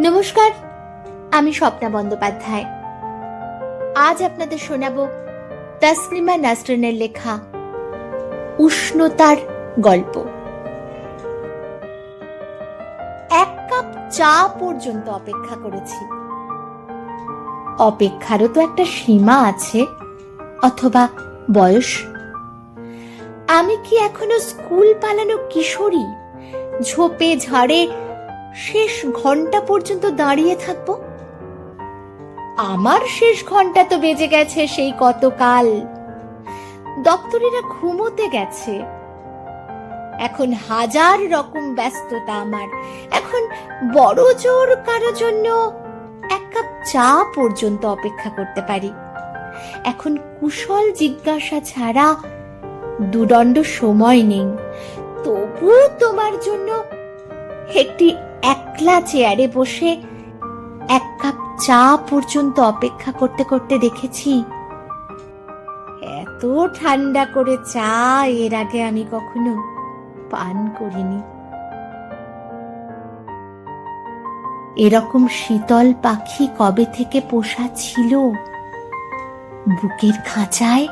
নমস্কার, আমি স্বপ্না বন্দ্যোপাধ্যায়। আজ আপনাদের শোনাব তাসলিমা নাসরিনের লেখা উষ্ণতার গল্প। এক কাপ চা পর্যন্ত অপেক্ষা করেছি। অপেক্ষারও তো একটা সীমা আছে, অথবা বয়স। আমি কি এখনও স্কুল পালানো কিশোরী? ঝোপে ঝাড়ে শেষ ঘণ্টা পর্যন্ত দাঁড়িয়ে থাকব? আমার শেষ ঘণ্টা তো বেজে গেছে সেই কতকাল। দপ্তরিরা ঘুমোতে গেছে। এখন হাজার রকম ব্যস্ততা আমার। এখন বড় জোর কারও জন্য এক কাপ চা পর্যন্ত অপেক্ষা করতে পারি। এখন কুশল জিজ্ঞাসা ছাড়া দুদণ্ড সময় নেই। তবু তোমার জন্য একটি একলা চেয়ারে বসে এক কাপ চা পর্যন্ত অপেক্ষা করতে করতে দেখেছি, এত ঠান্ডা করে চা এর আগে আমি কখনো পান করিনি। এরকম শীতল পাখি কবে থেকে পোষা ছিল? বুকের খাঁচায়